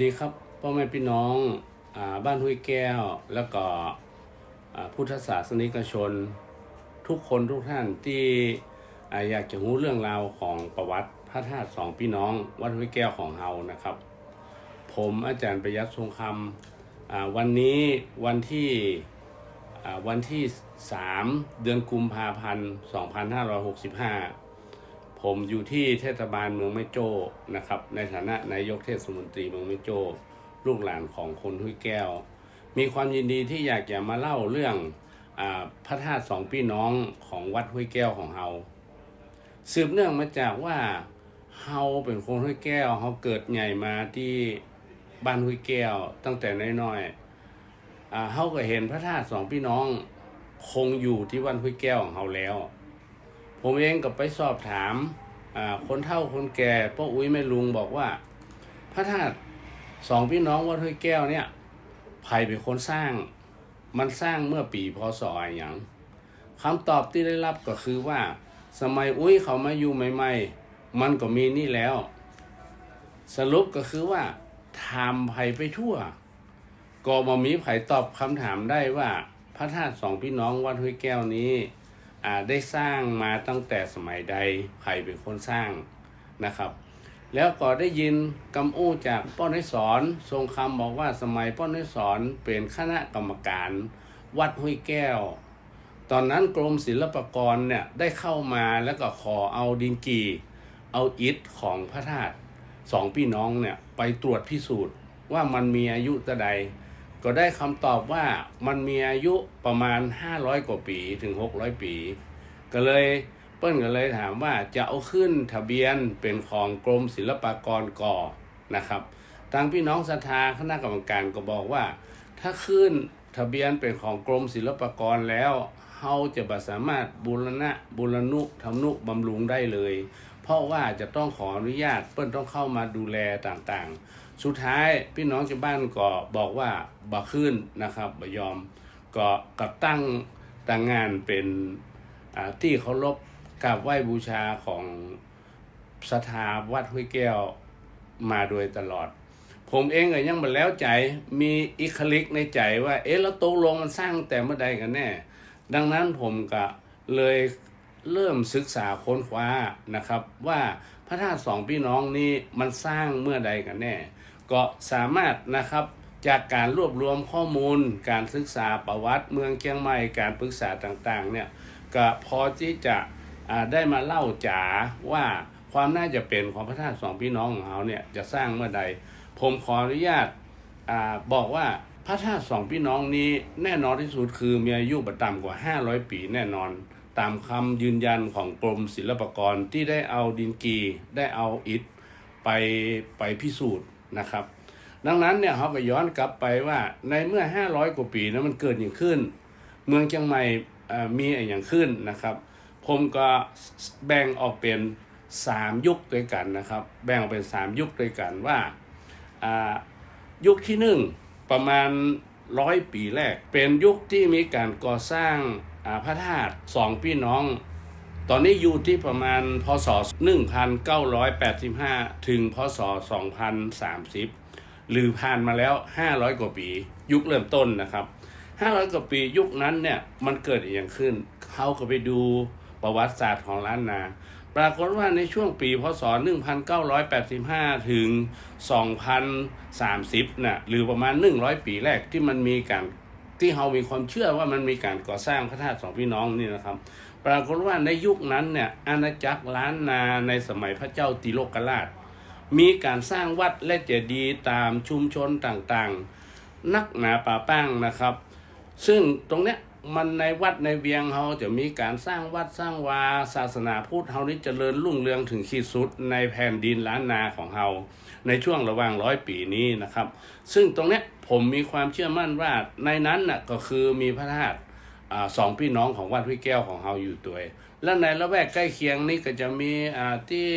สวัสดีครับพ่อแม่พี่น้องอบ้านห้วยแก้ว แล้วก็พุทธศาสนิกชน ทุกคนทุกท่านที่อยากจะรู้เรื่องราวของประวัติพระธาตุสองพี่น้องวัดห้วยแก้วของเฮานะครับ ผมอาจารย์ประยัติทรงคำวันนี้วันที่วันที่ 3 เดือนกุมภาพันธ์ 2565 ผมอยู่ที่เทศบาลเมืองแม่โจ้นะครับ ในฐานะนายกเทศมนตรีเมืองแม่โจ้ลูกหลานของคนห้วยแก้ว มีความยินดีที่อยากจะมาเล่าเรื่องอพระธาตุสองพี่น้องของวัดห้วยแก้วของเฮาสืบเนื่องมาจากว่าเฮาเป็นคนห้วยแก้วเฮาเกิดใหญ่มาที่บ้านห้วยแก้วตั้งแต่น้อยๆเฮาก็เห็นพระธาตุสองพี่น้องคงอยู่ที่วัดห้วยแก้วของเฮาแล้ว ผมเองก็ไปสอบถามคนเฒ่าคนแก่ป้าอุ้ยแม่ลุงบอกว่า พระธาตุสองพี่น้องวัดห้วยแก้วเนี่ยใครเป็นคนสร้าง มันสร้างเมื่อปีพศอะไรอย่างคำตอบที่ได้รับก็คือว่า สมัยอุ้ยเขามาอยู่ใหม่ ๆ มันก็มีนี่แล้ว สรุปก็คือว่าถามไผไปทั่ว ก็มามีไผตอบคำถามได้ว่า พระธาตุสองพี่น้องวัดห้วยแก้วนี้ ได้สร้างมาตั้งแต่สมัยใดใครเป็นคนสร้างนะครับ แล้วก็ได้ยินกำอู้จากป้อนให้สอนทรงคำบอกว่าสมัยป้อนให้สอนเป็นคณะกรรมการวัดห้วยแก้ว ตอนนั้นกรมศิลปากรเนี่ยได้เข้ามาแล้วก็ขอเอาดินกีเอาอิฐของพระธาตุสองพี่น้องเนี่ยไปตรวจพิสูจน์ว่ามันมีอายุตะใด ก็ได้คำตอบว่ามันมีอายุประมาณ 500 กว่าปีถึง 600 ปี ก็เลยเปิ้ลก็เลยถามว่าจะเอาขึ้นทะเบียนเป็นของกรมศิลปากรก่อนะครับทางพี่น้องศรัทธาคณะกรรมการก็บอกว่า ถ้าขึ้นทะเบียนเป็นของกรมศิลปากรแล้วเฮาจะบ่สามารถบูรณะบูรณุทำนุบำรุงได้เลย เพราะว่าจะต้องขออนุญาตเปิ้ลต้องเข้ามาดูแลต่างๆ สุดท้ายพี่น้องชาวบ้านก็บอกว่าบ่ขึ้นนะครับบ่ยอมก็กับตั้งตั้งงานเป็นที่เคารพกราบไหว้บูชาของสถาวัดห้วยแก้วมาโดยตลอด ผมเองก็ยังมาแล้วใจมีอิคลิกในใจว่า เอ๊ะแล้วตกลงมันสร้างแต่เมื่อใดกันแน่ ดังนั้นผมก็เลยเริ่มศึกษาค้นคว้านะครับ ว่าพระธาตุสองพี่น้องนี้มันสร้างเมื่อใดกันแน่ ก็สามารถนะครับจากการรวบรวมข้อมูล การศึกษาประวัติเมืองเชียงใหม่การปรึกษาต่างๆเนี่ยก็พอที่จะได้มาเล่าจ๋าว่าความน่าจะเป็นของพระธาตุสองพี่น้องของเขาเนี่ยจะสร้างเมื่อใด ผมขออนุญาตอบอกว่าพระธาตุสองพี่น้องนี้แน่นอนที่สุดคือมีอายุประต่ำกว่า 500 ปีแน่นอน ตามคำยืนยันของกรมศิลปากรที่ได้เอาดินกีได้เอาอิฐไปไปพิสูจน์ นะครับ ดังนั้นเนี่ยเขาก็ย้อนกลับไปว่าในเมื่อ 500 กว่าปีนั้นมันเกิดอย่างขึ้น เมืองเชียงใหม่เอ่อมีอย่างขึ้นนะครับ ผมก็แบ่งออกเป็น3ยุคด้วยกันนะครับ แบ่งออกเป็น 3 ยุคด้วยกันว่ายุคที่หนึ่งประมาณร้อยปีแรก เป็นยุคที่มีการก่อสร้างพระธาตุสองพี่น้อง ตอนนี้อยู่ที่ประมาณพศ 1985 ถึงพศ 2030 หรือผ่านมาแล้ว 500 กว่าปี ยุคเริ่มต้นนะครับ 500 กว่าปียุคนั้นเนี่ยมันเกิดอย่างขึ้น เขาก็ไปดูประวัติศาสตร์ของล้านนา ปรากฏว่าในช่วงปี พศ 1985 ถึง 2030น่ะหรือประมาณ 100 ปีแรกที่มันมีการที่เรามีความเชื่อว่ามันมีการก่อสร้างพระธาตุสองพี่น้องนี่นะครับ ปรากฏว่าในยุคนั้นเนี่ยอาณาจักรล้านนาในสมัยพระเจ้าติโลกราช มีการสร้างวัดและเจดีย์ตามชุมชนต่างๆ นักหนาป่าป้างนะครับ ซึ่งตรงเนี้ยมันในวัดในเวียงเขาจะมีการสร้างวัดสร้างวาศาสนาพุทธเฮานี่เจริญรุ่งเรืองถึงขีดสุดในแผ่นดินล้านนาของเฮาในช่วงระหว่างร้อยปีนี้นะครับ ซึ่งตรงเนี้ยผมมีความเชื่อมั่นว่าในนั้นน่ะก็คือมีพระธาตุ อสองพี่น้องของวัดห้วยแก้วของเฮาอยู่ตัวและในละแวกใกล้เคียงนี่ก็จะมีที่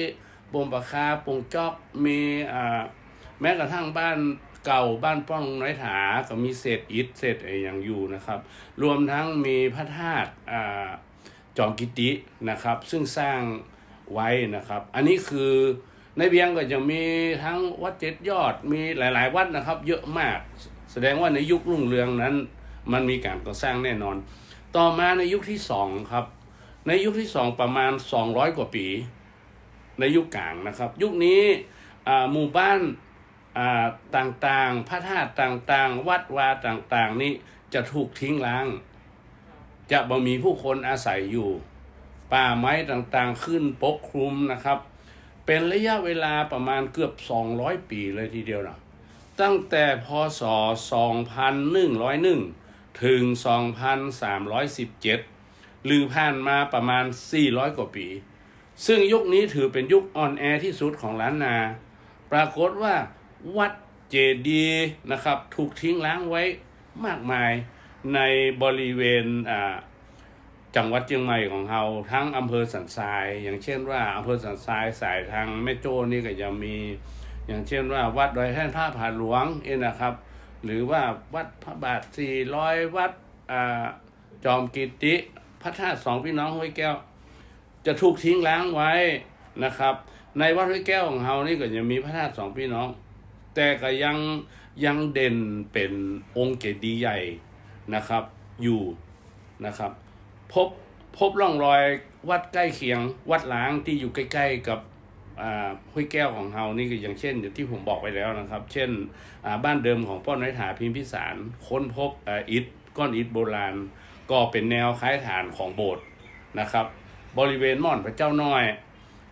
บงปะคาปงจอกมีแม้กระทั่งบ้านเก่าบ้านป้องน้อยถาก็มีเศษอิฐเศษอะไรอย่างอยู่นะครับ รวมทั้งมีพระธาตุจอมกิตินะครับ ซึ่งสร้างไว้นะครับ อันนี้คือในเวียงก็จะมีทั้งวัดเจ็ดยอดมีหลาย ๆ วัดนะครับ เยอะมาก แสดงว่าในยุครุ่งเรืองนั้น มันมีการก่อสร้างแน่นอน ต่อมาในยุคที่สองครับ ในยุคที่สองประมาณ 200 กว่าปี ในยุคกลางนะครับ ยุคนี้หมู่บ้านต่างๆ พระธาตุต่างๆ วัดวาต่างๆ นี้จะถูกทิ้งล้าง จะบ่มีผู้คนอาศัยอยู่ ป่าไม้ต่างๆ ขึ้นปกคลุมนะครับ เป็นระยะเวลาประมาณเกือบ 200 ปีเลยทีเดียวนะตั้งแต่พศ 2101 ถึง 2317 หรือผ่านมาประมาณ 400 กว่าปี ซึ่งยุคนี้ถือเป็นยุคออนแอที่สุดของล้านนา ปรากฏว่าวัดเจดีย์นะครับ ถูกทิ้งล้างไว้มากมายในบริเวณจังหวัดเชียงใหม่ของเราทั้งอำเภอสันทราย อย่างเช่นว่าอำเภอสันทรายสายทางแม่โจ้นี่ก็จะมี อย่างเช่นว่า วัดดอยแท่นผ้าผาหลวงเองนะครับ หรือว่าวัดพระบาทสี่ร้อยวัดอจอมกิติ พระธาตุสองพี่น้องห้วยแก้ว จะถูกทิ้งล้างไว้นะครับ ในวัดห้วยแก้วของเรานี่ก็จะมีพระธาตุสองพี่น้อง แต่ก็ยังยังเด่นเป็นองค์เจดีย์ใหญ่นะครับอยู่นะครับ พบพบร่องรอยวัดใกล้เคียงวัดล้างที่อยู่ใกล้ ๆ กับ ห้วยแก้วของเรานี่ก็อย่างเช่นอย่างที่ผมบอกไปแล้วนะครับ เช่นบ้านเดิมของป้อน้อยถาพิมพิสาร ค้นพบอิฐก้อนอิฐโบราณ ก็เป็นแนวคล้ายฐานของโบสถ์นะครับ บริเวณม่อนพระเจ้าน้อย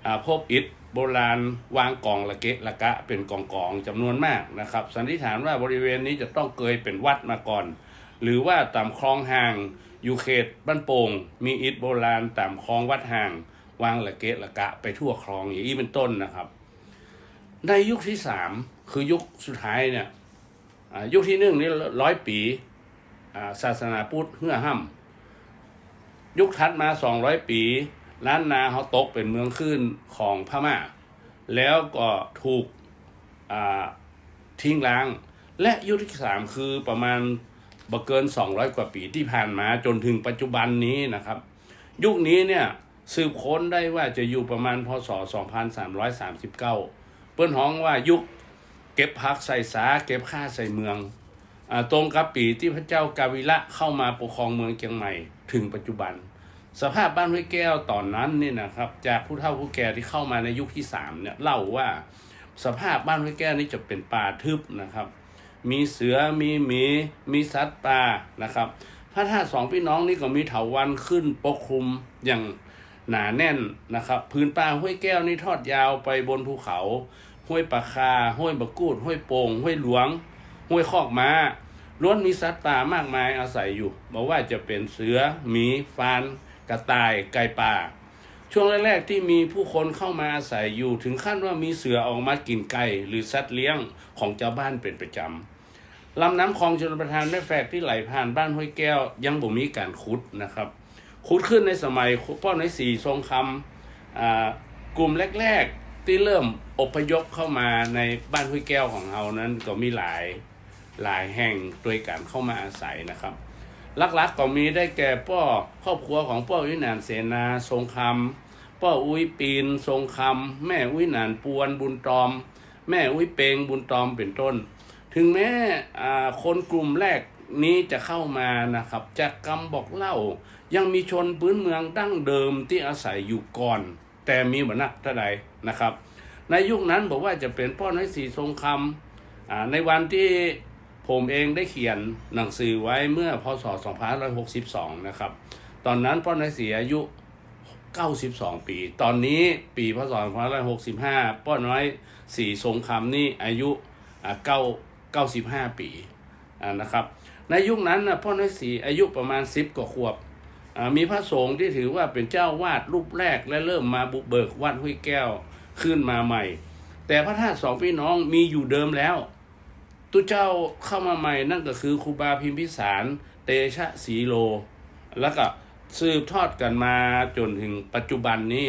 อพบอิฐโบราณวางกองละเกะละกะเป็นกองกองๆจำนวนมากนะครับ สันนิษฐานว่าบริเวณนี้จะต้องเคยเป็นวัดมาก่อน หรือว่าตามคลองห่างอยู่เขตบ้านโป่งมีอิฐโบราณตามคลองวัดห่าง วางละเกะละกะไปทั่วคลองอย่างนี้เป็นต้นนะครับ ในยุคที่สามคือยุคสุดท้ายเนี่ยอายุคที่หนึ่งนี่ร้อยปีาศาสนาพุทธเฮื่อห่ำยุคถัดมาสองร้อยปีล้านนาเขาตกเป็นเมืองขึ้นของพม่า แล้วก็ถูกทิ้งล้าง และยุคที่สามคือประมาณบ่เกิน 200 กว่าปีที่ผ่านมาจนถึงปัจจุบันนี้นะครับ ยุคนี้เนี่ย สืบค้นได้ว่าจะอยู่ประมาณพศ 2339 เปิ้นฮ้องว่ายุคเก็บพักใส่สาเก็บค่าใส่เมืองอตรงกับปีที่พระเจ้ากาวิระเข้ามาปกครองเมืองเชียงใหม่ถึงปัจจุบัน สภาพบ้านห้วยแก้วตอนนั้นนี่นะครับ จากผู้เฒ่าผู้แก่ที่เข้ามาในยุคที่สามเนี่ยเล่าว่าสภาพบ้านห้วยแก้วนี่จะเป็นป่าทึบนะครับ มีเสือมีหมี มีสัตว์ป่านะครับพระธาตุสองพี่น้องนี่ก็มีเถาวันขึ้นปกคลุมอย่าง หนาแน่นนะครับ พื้นป่าห้วยแก้วนี่ทอดยาวไปบนภูเขา ห้วยปะคา ห้วยบะกูด ห้วยโป่งห้วยหลวง ห้วยคอกม้าล้วนมีสัตว์ป่ามากมายอาศัยอยู่บอกว่าจะเป็นเสือหมีฟานกระต่ายไก่ป่า ช่วงแรกๆที่มีผู้คนเข้ามาอาศัยอยู่ถึงขั้นว่ามีเสือออกมากินไก่หรือสัตว์เลี้ยงของชาวบ้านเป็นประจำลำน้ำคลองชลประทานแม่แฝกที่ไหลผ่านบ้านห้วยแก้ว ยังบ่มีการขุดนะครับ ขุดขึ้นในสมัยป้อนในสี่ทรงคำกลุ่มแรก ๆ ที่เริ่มอพยพเข้ามาในบ้านห้วยแก้วของเรานั้นก็มีหลายหลายแห่งโดยการเข้ามาอาศัยนะครับลักๆก็มีได้แก่ป้อครอบครัวของป้อวินานเสนาทรงคำป้ออุ้ยปีนทรงคำแม่อุ้ยนานปวนบุญตอม แม่อุ้ยเปงบุญตอมเป็นต้น ถึงแม้คนกลุ่มแรก นี้จะเข้ามานะครับจากคำบอกเล่า ยังมีชนพื้นเมืองดั้งเดิมที่อาศัยอยู่ก่อน แต่มีบนักเท่าใดนะครับ ในยุคนั้นบอกว่าจะเป็นพ่อน้อยสีทรงคำในวันที่ผมเองได้เขียนหนังสือไว้เมื่อพศ 2562 นะครับ ตอนนั้นพ่อน้อยสีอายุ 92 ปี ตอนนี้ปีพศ 2565ป้อน้อยสีทรงคำนี่อายุ 9 95 ปีนะครับ ในยุคนั้นนะพ่อน้อยสีอายุประมาณ10กว่าขวบ มีพระสงฆ์ที่ถือว่าเป็นเจ้าวาดรูปแรกและเริ่มมาบุกเบิกวัดห้วยแก้วขึ้นมาใหม่ แต่พระธาตุสองพี่น้องมีอยู่เดิมแล้วตุเจ้าเข้ามาใหม่นั่นก็คือครูบาพิมพิสารเตชะสีโล แล้วก็สืบทอดกันมาจนถึงปัจจุบันนี้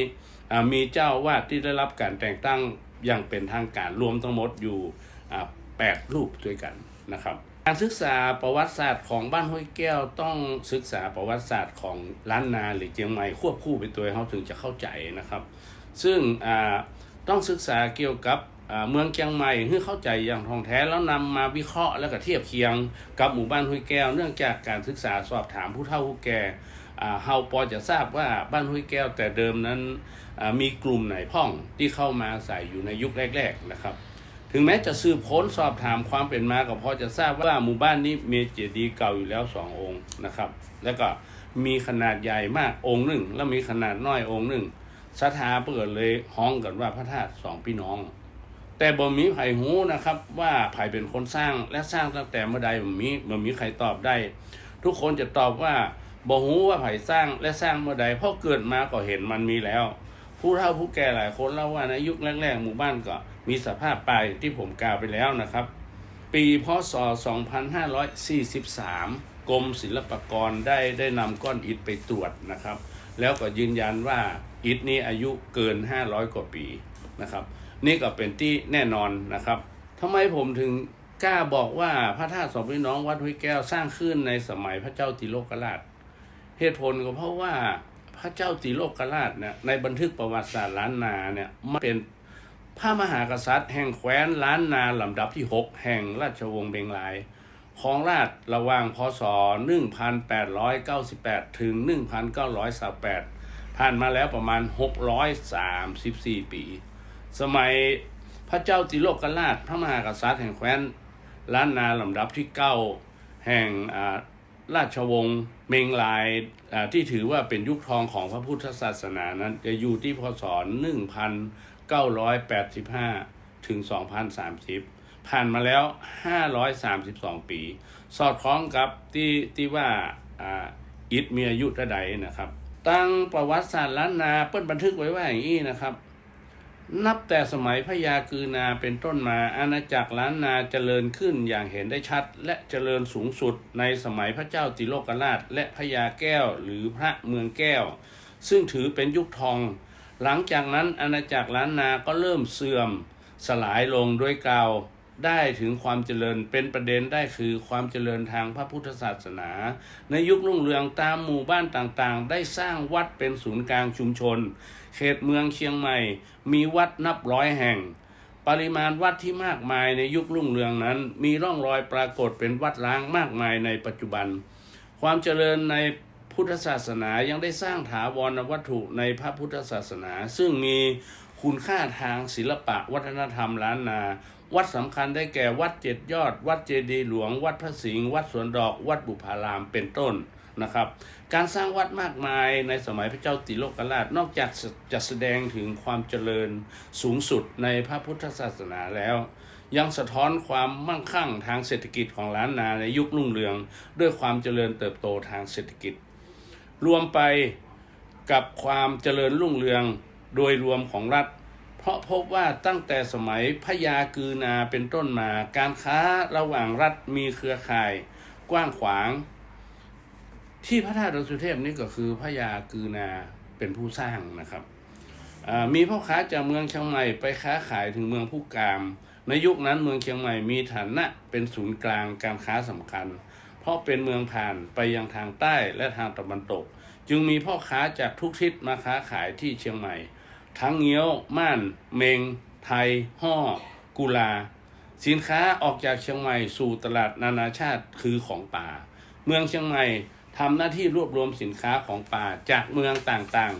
มีเจ้าวาดที่ได้รับการแต่งตั้งอย่างเป็นทางการรวมทั้งหมดอยู่แปดรูปด้วยกันนะครับ การศึกษาประวัติศาสตร์ของบ้านห้วยแก้วต้องศึกษาประวัติศาสตร์ของล้านนาหรือเจียงใหม่ควบคู่ไปตัวเขาถึงจะเข้าใจนะครับ ซึ่งต้องศึกษาเกี่ยวกับเมืองเชียงใหม่ให้เข้าใจอย่างท่องแท้แล้วนำมาวิเคราะห์แล้วก็เทียบเคียงกับหมู่บ้านห้วยแก้ว เนื่องจากการศึกษาสอบถามผู้เฒ่าผู้แก่เฮาพอจะทราบว่าบ้านห้วยแก้วแต่เดิมนั้นมีกลุ่มไหนพ่องที่เข้ามาอาศัยอยู่ในยุคแรก ๆนะครับ ถึงแม้จะสืบค้นสอบถามความเป็นมาก็พอจะทราบว่าหมู่บ้านนี้มีเจดีย์เก่าอยู่แล้วสององค์นะครับ แล้วก็มีขนาดใหญ่มากองค์หนึ่ง แล้วมีขนาดน้อยองค์หนึ่งสถาเปิดเลยห้องกันว่าพระธาตุสองพี่น้อง แต่บ่มีไผหูนะครับ ว่าไผเป็นคนสร้างและสร้างตั้งแต่เมื่อใดบ่มีบ่มีใครตอบได้ ทุกคนจะตอบว่าบ่หูว่าไผสร้างและสร้างเมื่อใดเพราะเกิดมาก็เห็นมันมีแล้ว ผู้เฒ่าผู้แก่หลายคนเล่าว่าในยุคแรกๆ หมู่บ้านก็มีสภาพไปที่ผมกล่าวไปแล้วนะครับ ปีพศ 2543 กรมศิลปากรได้ได้นำก้อนอิฐไปตรวจนะครับ แล้วก็ยืนยันว่าอิฐนี้อายุเกิน 500 กว่าปีนะครับ นี่ก็เป็นที่แน่นอนนะครับทำไมผมถึงกล้าบอกว่าพระธาตุสองพี่น้องวัดห้วยแก้วสร้างขึ้นในสมัยพระเจ้าติโลกราช เหตุผลก็เพราะว่า พระเจ้าติโลกราชเนี่ยในบันทึกประวัติศาสตร์ล้านนาเนี่ยมันเป็นพระมหากษัตริย์ แห่งแคว้นล้านนาลำดับที่ 6 แห่งราชวงศ์เบงลายของราชระหว่างพศ 1898 ถึง 1928ผ่านมาแล้วประมาณ 634 ปี สมัยพระเจ้าติโลกราชพระมหากษัตริย์แห่งแคว้นล้านนาลำดับที่ 9 แห่งอ่า ราชวงศ์เมงลายที่ถือว่าเป็นยุคทองของพระพุทธศาสนานั้น จะอยู่ที่พศ 1985 ถึง 2030 ผ่านมาแล้ว 532 ปี สอดคล้องกับที่ที่ว่าอ่าอิฐมีอายุระใดนะครับ ตั้งประวัติศาสตร์ล้านนาเปิ้นบันทึกไว้ว่าอย่างนี้นะครับ นับแต่สมัยพญากือนาเป็นต้นมาอาณาจักรล้านนาเจริญขึ้นอย่างเห็นได้ชัด และเจริญสูงสุดในสมัยพระเจ้าติโลกราช และพญาแก้วหรือพระเมืองแก้ว ซึ่งถือเป็นยุคทอง หลังจากนั้นอาณาจักรล้านนาก็เริ่มเสื่อม สลายลงโดยกล่าว ได้ถึงความเจริญเป็นประเด็นได้คือความเจริญทางพระพุทธศาสนา ในยุครุ่งเรืองตามหมู่บ้านต่างๆ ได้สร้างวัดเป็นศูนย์กลางชุมชน เขตเมืองเชียงใหม่ มีวัดนับร้อยแห่ง ปริมาณวัดที่มากมายในยุครุ่งเรืองนั้น มีร่องรอยปรากฏเป็นวัดล้างมากมายในปัจจุบัน ความเจริญในพุทธศาสนายังได้สร้างถาวรวัตถุในพระพุทธศาสนา ซึ่งมีคุณค่าทางศิลปะวัฒนธรรมล้านนา วัดสำคัญได้แก่วัดเจ็ดยอด วัดเจดีหลวง วัดพระสิงห์วัดสวนดอก วัดบุพารามเป็นต้นนะครับ การสร้างวัดมากมายในสมัยพระเจ้าติโลกราชนอกจากจะแสดงถึงความเจริญสูงสุดในพระพุทธศาสนาแล้ว ยังสะท้อนความมั่งคั่งทางเศรษฐกิจของล้านนาในยุครุ่งเรือง ด้วยความเจริญเติบโตทางเศรษฐกิจ รวมไปกับความเจริญรุ่งเรืองโดยรวมของรัฐ เพราะพบว่าตั้งแต่สมัยพระยากือนาเป็นต้นมา การค้าระหว่างรัฐมีเครือข่ายกว้างขวาง ที่พระธาตุดอยสุเทพนี่ก็คือพระยากือนาเป็นผู้สร้างนะครับมีพ่อค้าจากเมืองเชียงใหม่ไปค้าขายถึงเมืองผู้กาม ในยุคนั้นเมืองเชียงใหม่มีฐานะเป็นศูนย์กลางการค้าสำคัญ เพราะเป็นเมืองผ่านไปยังทางใต้และทางตะวันตก จึงมีพ่อค้าจากทุกทิศมาค้าขายที่เชียงใหม่ ทั้งเงี้ยว ม่าน เมง ไทย ห่อ กุลา สินค้าออกจากเชียงใหม่สู่ตลาดนานาชาติคือของป่า เมืองเชียงใหม่ทำหน้าที่รวบรวมสินค้าของป่าจากเมืองต่าง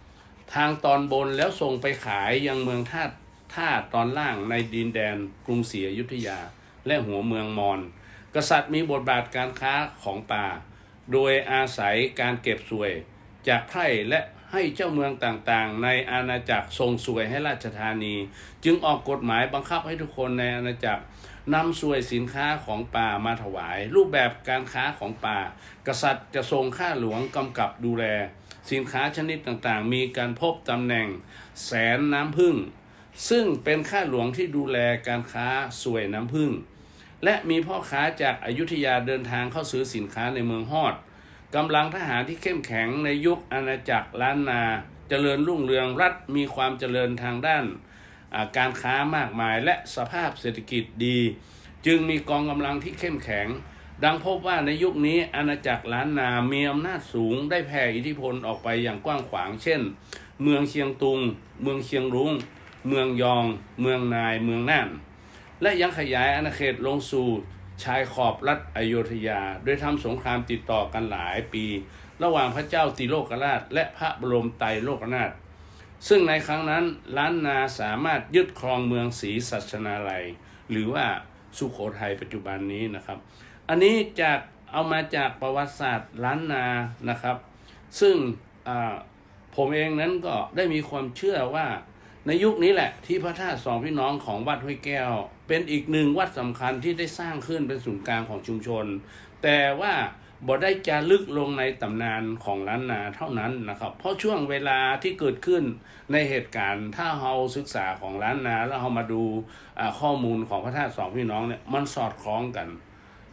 ๆ ทางตอนบนแล้วส่งไปขายยังเมืองท่าท่าตอนล่างในดินแดนกรุงศรีอยุธยาและหัวเมืองมอญกษัตริย์มีบทบาทการค้าของป่า โดยอาศัยการเก็บสวยจากไพร่และ ให้เจ้าเมืองต่างๆ ในอาณาจักรทรงสวยให้ราชธานี จึงออกกฎหมายบังคับให้ทุกคนในอาณาจักรนำสวยสินค้าของป่ามาถวาย รูปแบบการค้าของป่า กษัตริย์จะทรงข้าหลวงกำกับดูแล สินค้าชนิดต่างๆ มีการพบตำแหน่ง แสนน้ำพึ่ง ซึ่งเป็นข้าหลวงที่ดูแลการค้าสวยน้ำพึ่ง และมีพ่อค้าจากอายุทยาเดินทางเข้าซื้อสินค้าในเมืองฮอด กำลังทหารที่เข้มแข็งในยุคอาณาจักรล้านนา เจริญรุ่งเรืองรัฐมีความเจริญทางด้านการค้ามากมายและสภาพเศรษฐกิจดี จึงมีกองกำลังที่เข้มแข็ง ดังพบว่าในยุคนี้อาณาจักรล้านนามีอำนาจสูงได้แผ่อิทธิพลออกไปอย่างกว้างขวาง เช่น เมืองเชียงตุง เมืองเชียงรุง้ง เมืองยอง เมืองนาย เมืองน่าน และยังขยายอาณาเขตลงสู่ ชายขอบรัฐอโยธยา โดยทำสงครามติดต่อกันหลายปี ระหว่างพระเจ้าติโลกราช และพระบรมไตรโลกนาถซึ่งในครั้งนั้นล้านนาสามารถยึดครองเมืองศรีสัชนาลัย หรือว่าสุขโขทัยปัจจุบันนี้นะครับ อันนี้จากเอามาจากประวัติศาสตร์ล้านนานะครับ ซึ่งผมเองนั้นก็ได้มีความเชื่อว่าในยุคนี้แหละที่พระธาตุสองพี่น้องของวัดห้วยแก้ว เป็นอีกหนึ่งวัดสำคัญที่ได้สร้างขึ้นเป็นศูนย์กลางของชุมชน แต่ว่าบ่ได้จารึกลงในตำนานของล้านนาเท่านั้นนะครับ เพราะช่วงเวลาที่เกิดขึ้นในเหตุการณ์ถ้าเราศึกษาของล้านนาแล้วเรามาดูข้อมูลของพระธาตุสองพี่น้องเนี่ยมันสอดคล้องกัน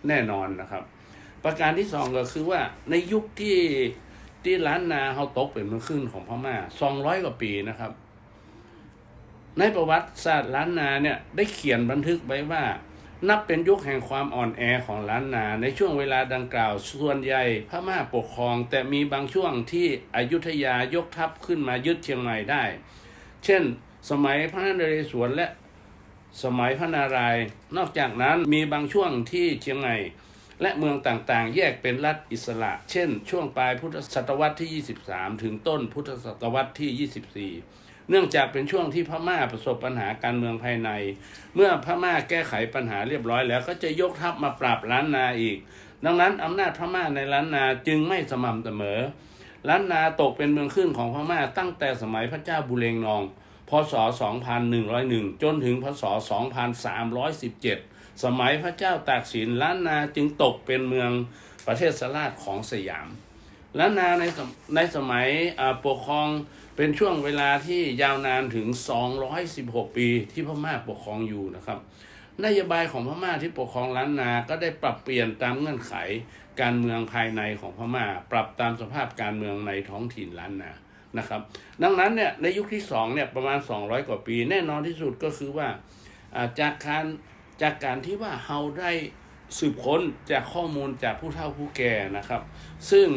แน่นอนนะครับ ประการที่สองก็คือว่าในยุคที่ที่ล้านนาเขาตกเป็นเมืองขึ้นของพม่าสองร้อยกว่าปีนะครับ ในประวัติศาสตร์ล้านนาเนี่ยได้เขียนบันทึกไว้ว่า นับเป็นยุคแห่งความอ่อนแอของล้านนา ในช่วงเวลาดังกล่าว ส่วนใหญ่พม่าปกครอง แต่มีบางช่วงที่อยุธยายกทัพขึ้นมายึดเชียงใหม่ได้ เช่น สมัยพระนเรศวรและสมัยพระนารายณ์นอกจากนั้นมีบางช่วงที่เชียงใหม่และเมืองต่างๆ แยกเป็นรัฐอิสระ เช่น ช่วงปลายพุทธศตวรรษที่ 23 ถึงต้นพุทธศตวรรษที่ 24 เนื่องจากเป็นช่วงที่พม่าประสบปัญหาการเมืองภายใน เมื่อพม่าแก้ไขปัญหาเรียบร้อยแล้วก็จะยกทัพมาปราบล้านนาอีก ดังนั้นอำนาจพม่าในล้านนาจึงไม่สม่ำเสมอ ล้านนาตกเป็นเมืองขึ้นของพม่าตั้งแต่สมัยพระเจ้าบุเรงนอง พศ 2101 จนถึงพศ 2317 สมัยพระเจ้าตากสินล้านนาจึงตกเป็นเมืองประเทศสลาดของสยาม ล้านนาในในสมัยปกครองเป็นช่วงเวลาที่ยาวนานถึง 216 ปีที่พม่าปกครองอยู่นะครับ นโยบายของพม่าที่ปกครองล้านนา ก็ได้ปรับเปลี่ยนตามเงื่อนไขการเมืองภายในของพม่า ปรับตามสภาพการเมืองในท้องถิ่นล้านนา นะครับ ดังนั้นเนี่ยในยุคที่สองเนี่ยประมาณ 200 กว่าปี แน่นอนที่สุดก็คือว่าจากการจากการที่ว่าเราได้ สืบค้นจากข้อมูลจากผู้เฒ่าผู้แก่นะครับ ซึ่ง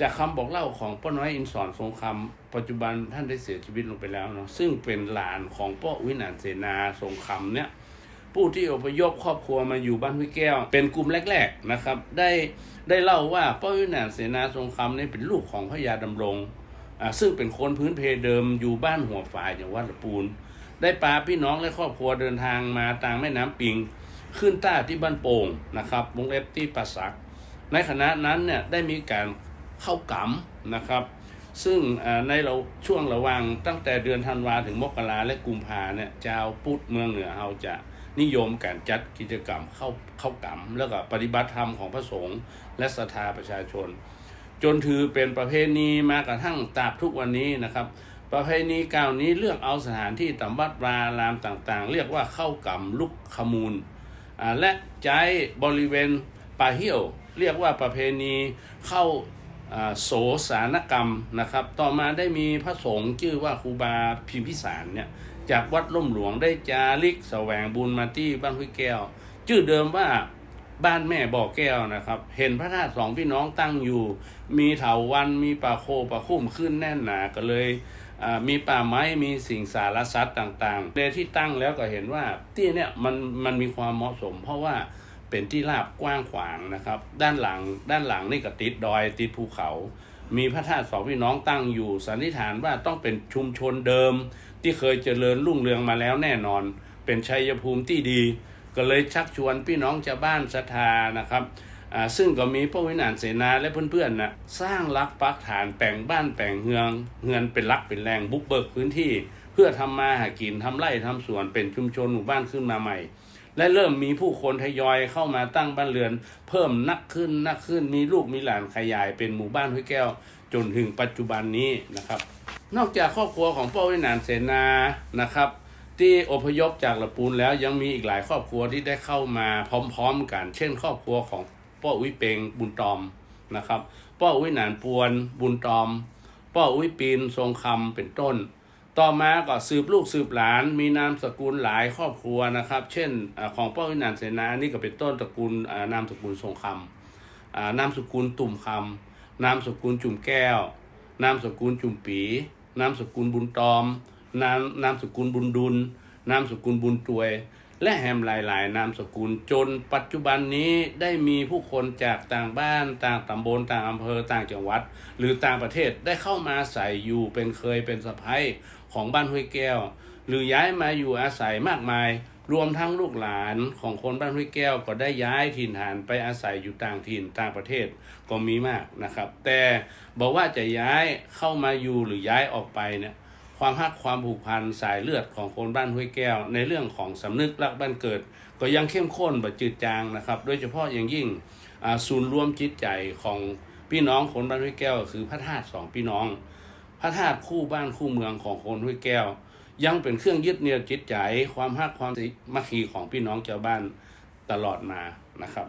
จากคำบอกเล่าของป้าน้อยอินสอนสงครามปัจจุบันท่านได้เสียชีวิตลงไปแล้วเนาะซึ่งเป็นหลานของป้าวินานเสนาสงครามเนี่ยผู้ที่อพยพครอบครัวมาอยู่บ้านห้วยแก้ว เป็นกลุ่มแรก ๆนะครับ ได้ได้เล่าว่าป้าวินานเสนาสงครามเนี่เป็นลูกของพระยาดำรงซึ่งเป็นคนพื้นเพเดิมอยู่บ้านหัวฝายอย่างวัดลปูนได้ปาพี่น้องและครอบครัวเดินทางมาทางแม่น้ำปิง ขึ้นใต้ที่บ้านโป่งนะครับวงเล็บที่ปัสสัก ในขณะนั้นเนี่ยได้มีการเข้ากำนะครับ ซึ่งในเราช่วงระหว่างตั้งแต่เดือนธันวาถึงมกราและกุมภาเนี่ยชาวพุทธเมืองเหนือเราจะนิยมการจัดกิจกรรมเข้าเข้ากำแล้วก็ปฏิบัติธรรมของพระสงฆ์และศรัทธาประชาชน จนถือเป็นประเพณีมากระทั่งตราบทุกวันนี้นะครับประเพณีเก่านี้เลือกเอาสถานที่ตำวัดวารามต่างๆ เรียกว่าเข้ากำลุกขมูล และใจบริเวณป่าเหี่ยว เรียกว่าประเพณีเข้าโสสานกรรมนะครับ ต่อมาได้มีพระสงฆ์ชื่อว่าครูบาพิมพิสารเนี่ยจากวัดล่มหลวงได้จาริกแสวงบุญมาที่บ้านห้วยแก้ว ชื่อเดิมว่าบ้านแม่บ่อแก้วนะครับ เห็นพระธาตุสองพี่น้องตั้งอยู่ มีเถาวันมีป่าโคป่าคุ้มขึ้นแน่นหนาก็เลย มีป่าไม้มีสิ่งสารสัตว์ต่างๆในที่ตั้งแล้วก็เห็นว่าที่เนี่ยมันมันมีความเหมาะสม เพราะว่าเป็นที่ราบกว้างขวางนะครับ ด้านหลังด้านหลังนี่ก็ติดดอยติดภูเขา มีพระธาตุสองพี่น้องตั้งอยู่สันนิษฐานว่าต้องเป็นชุมชนเดิม ที่เคยเจริญรุ่งเรืองมาแล้วแน่นอน เป็นชัยภูมิที่ดี ก็เลยชักชวนพี่น้องชาวบ้านศรัทธานะครับ ซึ่งก็มีพระวินานเสนาและเพื่อนๆนะสร้างรักปักฐานแปลงบ้านแปลงเฮืองเฮือนเป็นรักเป็นแรงบุกเบิกพื้นที่ เพื่อทำมาหากินทำไร่ทำสวนเป็นชุมชนหมู่บ้านขึ้นมาใหม่ และเริ่มมีผู้คนทยอยเข้ามาตั้งบ้านเรือน เพิ่มนักขึ้นนักขึ้นมีลูกมีหลานขยายเป็นหมู่บ้านห้วยแก้ว จนถึงปัจจุบันนี้นะครับ นอกจากครอบครัวของป้าวินานเสนานะครับที่อพยพจากละปูนแล้วยังมีอีกหลายครอบครัวที่ได้เข้ามาพร้อม ๆ กัน เช่น ครอบครัวของ ป้าอุ้ยเปงบุญตอมนะครับป้าอุ้ยหนานปวนบุญตอมป้าอุ้ยปีนทรงคำเป็นต้น ต่อมาก็สืบลูกสืบหลาน มีนามสกุลหลายครอบครัวนะครับ เช่นอาของป้าวินานเสนานี่ก็เป็นต้นตระกูลนามสกุลทรงคำอ่านามสกุลตุ่มคำนามสกุลจุ่มแก้ว นามสกุลจุ่มปีนามสกุลบุญตอมนามนามสกุลบุญดุลนามสกุลบุญตวย และแหมหลาย ๆ นามสกุลจนปัจจุบันนี้ได้มีผู้คนจากต่างบ้านต่างตำบลต่างอำเภอต่างจังหวัด หรือต่างประเทศได้เข้ามาอาศัยอยู่เป็นเคยเป็นสะพ้ยของบ้านห้วยแก้ว หรือย้ายมาอยู่อาศัยมากมาย รวมทั้งลูกหลานของคนบ้านห้วยแก้วก็ได้ย้ายถิ่นฐานไปอาศัยอยู่ต่างถิ่นต่างประเทศก็มีมากนะครับ แต่บอกว่าจะย้ายเข้ามาอยู่หรือย้ายออกไปเนี่ย ความฮักความผูกพันสายเลือดของคนบ้านห้วยแก้ว ในเรื่องของสำนึกรักบ้านเกิด ก็ยังเข้มข้นแบบจืดจางนะครับ โดยเฉพาะอย่างยิ่งศูนย์รวมจิตใจของพี่น้องคนบ้านห้วยแก้ว คือพระธาตุสองพี่น้อง พระธาตุคู่บ้านคู่เมืองของคนห้วยแก้ว ยังเป็นเครื่องยึดเหนี่ยวจิตใจ ความฮักความมัคคีของพี่น้องชาวบ้านตลอดมานะครับ